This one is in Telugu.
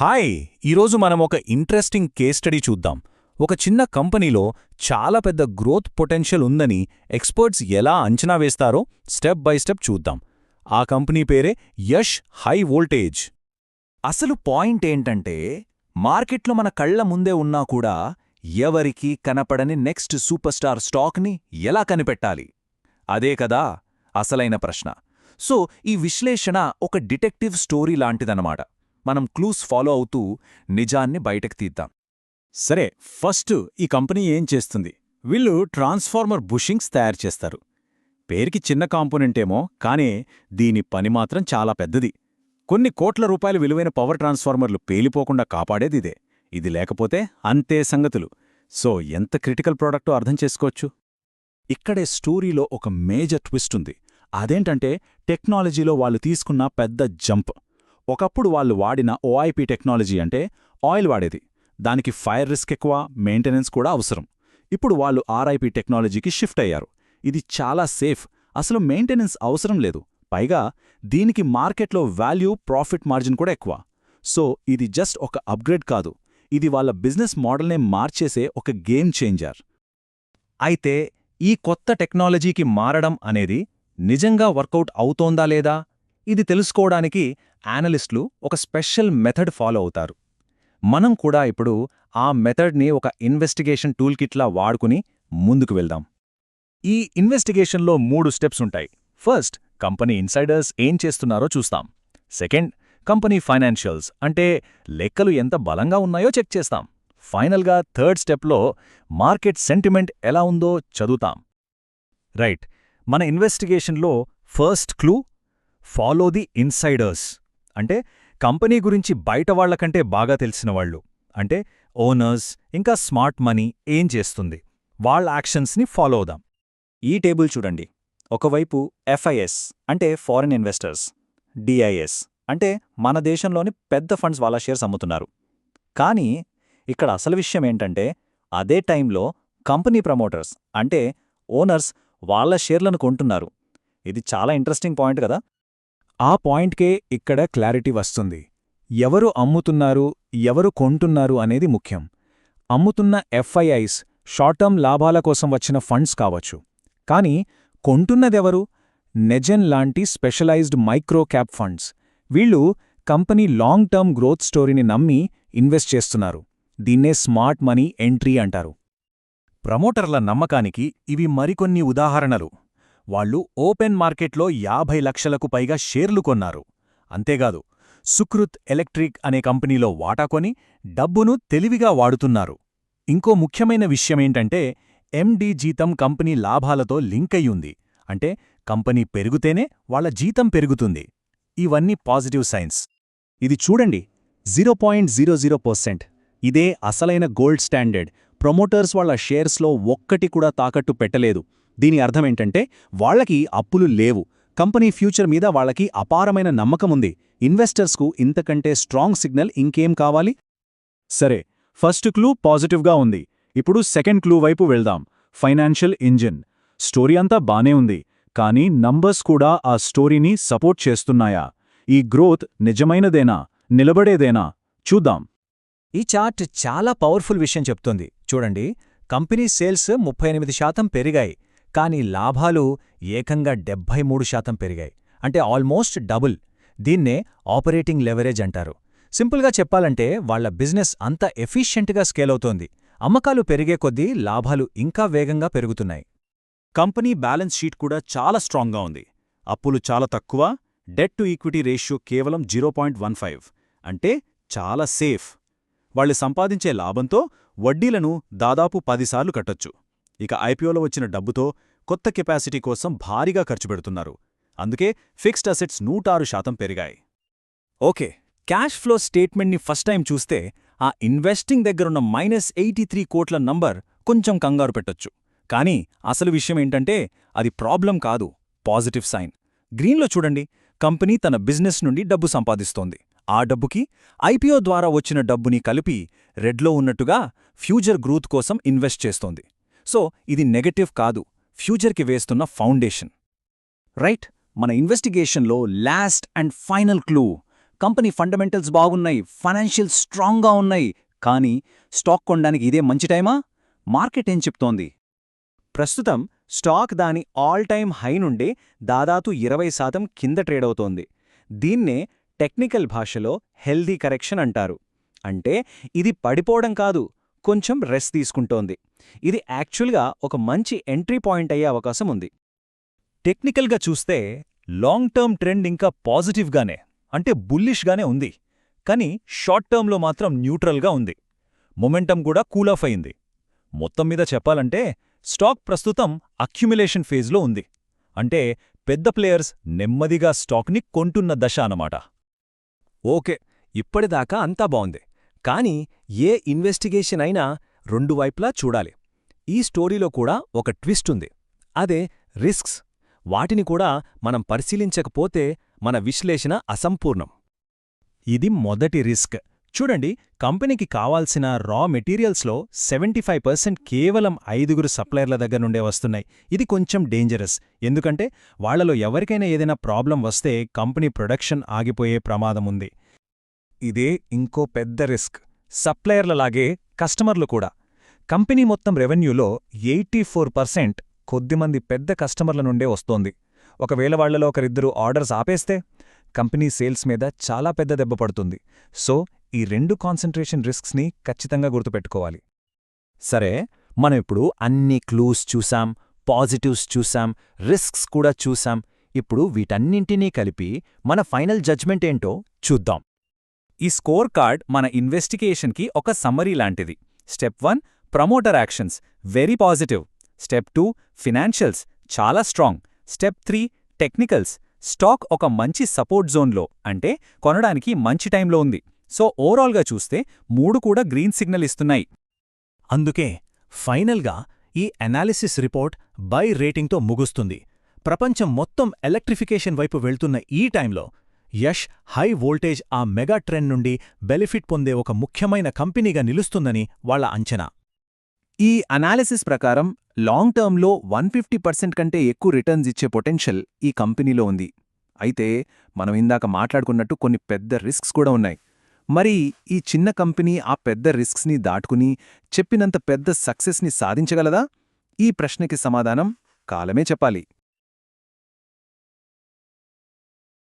హాయ్ ఈరోజు మనం ఒక ఇంట్రెస్టింగ్ కేస్ స్టడీ చూద్దాం. ఒక చిన్న కంపెనీలో చాలా పెద్ద గ్రోత్ పొటెన్షియల్ ఉందని ఎక్స్పర్ట్స్ ఎలా అంచనా వేస్తారో స్టెప్ బై స్టెప్ చూద్దాం. ఆ కంపెనీ పేరే యష్ హై వోల్టేజ్. అసలు పాయింట్ ఏంటంటే మార్కెట్లో మన కళ్ళ ముందే ఉన్నా కూడా ఎవరికీ కనపడని నెక్స్ట్ సూపర్ స్టార్ స్టాక్ని ఎలా కనిపెట్టాలి? అదే కదా అసలైన ప్రశ్న. సో ఈ విశ్లేషణ ఒక డిటెక్టివ్ స్టోరీ లాంటిదన్నమాట. మనం క్లూస్ ఫాలో అవుతూ నిజాన్ని బయటకు తీద్దాం. సరే ఫస్ట్ ఈ కంపెనీ ఏం చేస్తుంది? వీళ్ళు ట్రాన్స్ఫార్మర్ బుషింగ్స్ తయారు చేస్తారు. పేరుకి చిన్న కాంపోనెంటేమో కానీ దీని పని మాత్రం చాలా పెద్దది. కొన్ని కోట్ల రూపాయల విలువైన పవర్ ట్రాన్స్ఫార్మర్లు పేలిపోకుండా కాపాడేది ఇదే. ఇది లేకపోతే అంతే సంగతులు. సో ఎంత క్రిటికల్ ప్రోడక్టో అర్థం చేసుకోవచ్చు? ఇక్కడే స్టోరీలో ఒక మేజర్ ట్విస్ట్ ఉంది. అదేంటంటే టెక్నాలజీలో వాళ్ళు తీసుకున్న పెద్ద జంప్. ఒకప్పుడు వాళ్ళు వాడిన ఓఐపి టెక్నాలజీ అంటే ఆయిల్ వాడేది. దానికి ఫైర్ రిస్క్ ఎక్కువ మెయింటెనెన్స్ కూడా అవసరం. ఇప్పుడు వాళ్ళు ఆర్ఐపి టెక్నాలజీకి షిఫ్ట్ అయ్యారు. ఇది చాలా సేఫ్. అసలు మెయింటెనెన్స్ అవసరం లేదు. పైగా దీనికి మార్కెట్లో వాల్యూ ప్రాఫిట్ మార్జిన్ కూడా ఎక్కువ. సో ఇది జస్ట్ ఒక అప్గ్రేడ్ కాదు. ఇది వాళ్ళ బిజినెస్ మోడల్నే మార్చేసే ఒక గేమ్ చేంజర్. అయితే ఈ కొత్త టెక్నాలజీకి మారడం అనేది నిజంగా వర్కౌట్ అవుతోందా లేదా? ఇది తెలుసుకోవడానికి యానలిస్టులు ఒక స్పెషల్ మెథడ్ ఫాలో అవుతారు. మనం కూడా ఇప్పుడు ఆ మెథడ్ని ఒక ఇన్వెస్టిగేషన్ టూల్ కిట్లా వాడుకుని ముందుకు వెళ్దాం. ఈ ఇన్వెస్టిగేషన్లో మూడు స్టెప్స్ ఉంటాయి. ఫస్ట్ కంపెనీ ఇన్సైడర్స్ ఏం చేస్తున్నారో చూస్తాం. సెకండ్ కంపెనీ ఫైనాన్షియల్స్ అంటే లెక్కలు ఎంత బలంగా ఉన్నాయో చెక్ చేస్తాం. ఫైనల్గా థర్డ్ స్టెప్లో మార్కెట్ సెంటిమెంట్ ఎలా ఉందో చదువుతాం. రైట్ మన ఇన్వెస్టిగేషన్లో first clue follow the insiders. అంటే కంపెనీ గురించి బయట వాళ్ళకంటే బాగా తెలిసిన వాళ్ళు. అంటే ఓనర్స్ ఇంకా స్మార్ట్ మనీ ఏం చేస్తుంది. వాళ్ళ యాక్షన్స్ని ఫాలో అవుదాం. ఈ టేబుల్ చూడండి. ఒకవైపు ఎఫ్ఐఎస్ అంటే ఫారిన్ ఇన్వెస్టర్స్. డిఐఎస్ అంటే మన దేశంలోని పెద్ద ఫండ్స్ వాళ్ళ షేర్స్ అమ్ముతున్నారు. కానీ ఇక్కడ అసలు విషయం ఏంటంటే అదే టైంలో కంపెనీ ప్రమోటర్స్ అంటే ఓనర్స్ వాళ్ళ షేర్లను కొంటున్నారు. ఇది చాలా ఇంట్రెస్టింగ్ పాయింట్ కదా. ఆ పాయింట్కే ఇక్కడ క్లారిటీ వస్తుంది. ఎవరు అమ్ముతున్నారు ఎవరు కొంటున్నారు అనేది ముఖ్యం. అమ్ముతున్న ఎఫ్ఐఐస్ షార్ట్ టర్మ్ లాభాల కోసం వచ్చిన ఫండ్స్ కావచ్చు. కానీ కొంటున్నదెవరు? నెజెన్ లాంటి స్పెషలైజ్డ్ మైక్రో క్యాప్ ఫండ్స్. వీళ్ళు కంపెనీ లాంగ్ టర్మ్ గ్రోత్ స్టోరీని నమ్మి ఇన్వెస్ట్ చేస్తున్నారు. దీన్నే స్మార్ట్ మనీ ఎంట్రీ అంటారు. ప్రమోటర్ల నమ్మకానికి ఇవి మరికొన్ని ఉదాహరణలు. వాళ్ళు ఓపెన్ మార్కెట్లో యాభై లక్షలకు పైగా షేర్లు కొన్నారు. అంతేగాదు సుకృత్ ఎలక్ట్రిక్ అనే కంపెనీలో వాటా కొని డబ్బును తెలివిగా వాడుతున్నారు. ఇంకో ముఖ్యమైన విషయమేంటంటే ఎండీ జీతం కంపెనీ లాభాలతో లింకయ్యుంది అంటే కంపెనీ పెరుగుతేనే వాళ్ళ జీతం పెరుగుతుంది. ఇవన్నీ పాజిటివ్ సైన్స్. ఇది చూడండి zero point zero zero percent. ఇదే అసలైన గోల్డ్ స్టాండర్డ్. ప్రమోటర్స్ వాళ్ళ షేర్స్లో ఒక్కటి కూడా తాకట్టు పెట్టలేదు. దీని అర్థమేంటంటే వాళ్ళకి అప్పులు లేవు. కంపెనీ ఫ్యూచర్ మీద వాళ్ళకి అపారమైన నమ్మకముంది ఇన్వెస్టర్స్కు ఇంతకంటే స్ట్రాంగ్ సిగ్నల్ ఇంకేం కావాలి? సరే ఫస్ట్ క్లూ పాజిటివ్గా ఉంది. ఇప్పుడు సెకండ్ క్లూ వైపు వెళ్దాం. Financial engine. స్టోరీ అంతా బానే ఉంది. కానీ నంబర్స్ కూడా ఆ స్టోరీని సపోర్ట్ చేస్తున్నాయా? ఈ గ్రోత్ నిజమైనదేనా? నిలబడేదేనా? చూద్దాం. ఈ చార్ట్ చాలా పవర్ఫుల్ విషయం చెప్తోంది. చూడండి కంపెనీ సేల్స్ ముప్పై ఎనిమిది శాతం పెరిగాయి కానీ లాభాలు ఏకంగా డెబ్భై మూడు శాతం పెరిగాయి. అంటే ఆల్మోస్ట్ డబుల్. దీన్నే ఆపరేటింగ్ లెవరేజ్ అంటారు. సింపుల్గా చెప్పాలంటే వాళ్ళ బిజినెస్ అంత ఎఫిషియెంట్గా స్కేల్ అవుతోంది. అమ్మకాలు పెరిగే కొద్దీ లాభాలు ఇంకా వేగంగా పెరుగుతున్నాయి. కంపెనీ బ్యాలెన్స్ షీట్ కూడా చాలా స్ట్రాంగ్గా ఉంది. అప్పులు చాలా తక్కువ డెట్ టు ఈక్విటీ రేషియో కేవలం జీరో పాయింట్ వన్ ఫైవ్. అంటే చాలా సేఫ్. వాళ్ళు సంపాదించే లాభంతో వడ్డీలను దాదాపు పదిసార్లు కట్టొచ్చు. ఇక ఐపీఓలో వచ్చిన డబ్బుతో కొత్త కెపాసిటీ కోసం భారీగా ఖర్చు పెడుతున్నారు. అందుకే ఫిక్స్డ్ అసెట్స్ నూటారు శాతం పెరిగాయి. ఓకే క్యాష్ ఫ్లో స్టేట్మెంట్ని ఫస్ట్ టైం చూస్తే ఆ ఇన్వెస్టింగ్ దగ్గరున్న మైనస్ ఎయిటీ త్రీ కోట్ల నంబర్ కొంచెం కంగారు పెట్టొచ్చు. కానీ అసలు విషయం ఏంటంటే అది ప్రాబ్లం కాదు పాజిటివ్ సైన్. గ్రీన్లో చూడండి కంపెనీ తన బిజినెస్ నుండి డబ్బు సంపాదిస్తోంది. ఆ డబ్బుకి ఐపీఓ ద్వారా వచ్చిన డబ్బుని కలిపి రెడ్లో ఉన్నట్టుగా ఫ్యూచర్ గ్రోత్ కోసం ఇన్వెస్ట్ చేస్తోంది. సో ఇది నెగటివ్ కాదు. ఫ్యూచర్కి వేస్తున్న ఫౌండేషన్. రైట్? మన ఇన్వెస్టిగేషన్లో last and final clue. Company fundamentals బాగున్నాయి. ఫైనాన్షియల్ స్ట్రాంగ్గా ఉన్నాయి. కానీ స్టాక్ కొనడానికి ఇదే మంచి టైమా? మార్కెట్ ఏం చెప్తోంది? ప్రస్తుతం స్టాక్ దాని ఆల్ టైమ్ హై నుండి దాదాపు ఇరవై శాతం కింద ట్రేడవుతోంది దీన్నే టెక్నికల్ భాషలో హెల్దీ కరెక్షన్ అంటారు. అంటే ఇది పడిపోవడం కాదు కొంచెం రెస్ట్ తీసుకుంటోంది. ఇది యాక్చువల్గా ఒక మంచి ఎంట్రీ పాయింట్ అయ్యే అవకాశం ఉంది. టెక్నికల్గా చూస్తే లాంగ్ టర్మ్ ట్రెండ్ ఇంకా పాజిటివ్గానే అంటే బుల్లిష్గానే ఉంది. కానీ షార్ట్ టర్మ్లో మాత్రం న్యూట్రల్గా ఉంది. మొమెంటం కూడా కూల్ ఆఫ్ అయింది. మొత్తం మీద చెప్పాలంటే స్టాక్ ప్రస్తుతం అక్యుమిలేషన్ ఫేజ్లో ఉంది. అంటే పెద్ద ప్లేయర్స్ నెమ్మదిగా స్టాక్ని కొంటున్న దశ అన్నమాట. ఓకే ఇప్పటిదాకా అంతా బావుంది. కానీ ఏ ఇన్వెస్టిగేషన్ అయినా రెండు వైపులా చూడాలి. ఈ స్టోరీలో కూడా ఒక ట్విస్ట్ ఉంది. అదే రిస్క్స్. వాటిని కూడా మనం పరిశీలించకపోతే మన విశ్లేషణ అసంపూర్ణం. ఇది మొదటి రిస్క్. చూడండి కంపెనీకి కావాల్సిన రా మెటీరియల్స్లో సెవెంటీ ఫైవ్ పర్సెంట్ కేవలం ఐదుగురు సప్లయర్ల దగ్గర నుండే వస్తున్నాయి. ఇది కొంచెం డేంజరస్. ఎందుకంటే వాళ్ళలో ఎవరికైనా ఏదైనా ప్రాబ్లం వస్తే కంపెనీ ప్రొడక్షన్ ఆగిపోయే ప్రమాదం ఉంది. ఇదే ఇంకో పెద్ద రిస్క్. సప్లయర్లలాగే కస్టమర్లు కూడా. కంపెనీ మొత్తం రెవెన్యూలో ఎయిటీ ఫోర్ పర్సెంట్ కొద్దిమంది పెద్ద కస్టమర్ల నుండే వస్తోంది. ఒకవేళ వాళ్ళలో ఒకరిద్దరు ఆర్డర్స్ ఆపేస్తే కంపెనీ సేల్స్ మీద చాలా పెద్ద దెబ్బ పడుతుంది. సో ఈ రెండు కాన్సంట్రేషన్ రిస్క్స్ని ఖచ్చితంగా గుర్తుపెట్టుకోవాలి. సరే మనం ఇప్పుడు అన్ని క్లూస్ చూసాం పాజిటివ్స్ చూసాం రిస్క్స్ కూడా చూసాం. ఇప్పుడు వీటన్నింటినీ కలిపి మన ఫైనల్ జడ్జ్మెంట్ ఏంటో చూద్దాం. ఈ స్కోర్ కార్డ్ మన ఇన్వెస్టిగేషన్కి ఒక సమ్మరీ లాంటిది. Step one promoter actions. Very positive. Step two financials. చాలా strong. Step three technicals. Stock ఒక మంచి సపోర్ట్ జోన్లో అంటే కొనడానికి మంచి టైంలో ఉంది. సో ఓవరాల్గా చూస్తే మూడు కూడా గ్రీన్ సిగ్నల్ ఇస్తున్నాయి. అందుకే ఫైనల్గా ఈ అనాలిసిస్ రిపోర్ట్ బై రేటింగ్తో ముగుస్తుంది. ప్రపంచం మొత్తం ఎలక్ట్రిఫికేషన్ వైపు వెళ్తున్న ఈ టైంలో యష్ హై వోల్టేజ్ ఆ మెగా ట్రెండ్ నుండి బెనిఫిట్ పొందే ఒక ముఖ్యమైన కంపెనీగా నిలుస్తుందని వాళ్ళ అంచనా. ఈ అనాలిసిస్ ప్రకారం లాంగ్ టర్మ్లో వన్ ఫిఫ్టీ పర్సెంట్ కంటే ఎక్కువ రిటర్న్స్ ఇచ్చే పొటెన్షియల్ ఈ కంపెనీలో ఉంది. అయితే మనం ఇందాక మాట్లాడుకున్నట్టు కొన్ని పెద్ద రిస్క్స్ కూడా ఉన్నాయి. మరి ఈ చిన్న కంపెనీ ఆ పెద్ద రిస్క్స్ని దాటుకుని చెప్పినంత పెద్ద సక్సెస్ని సాధించగలదా? ఈ ప్రశ్నకి సమాధానం కాలమే చెప్పాలి.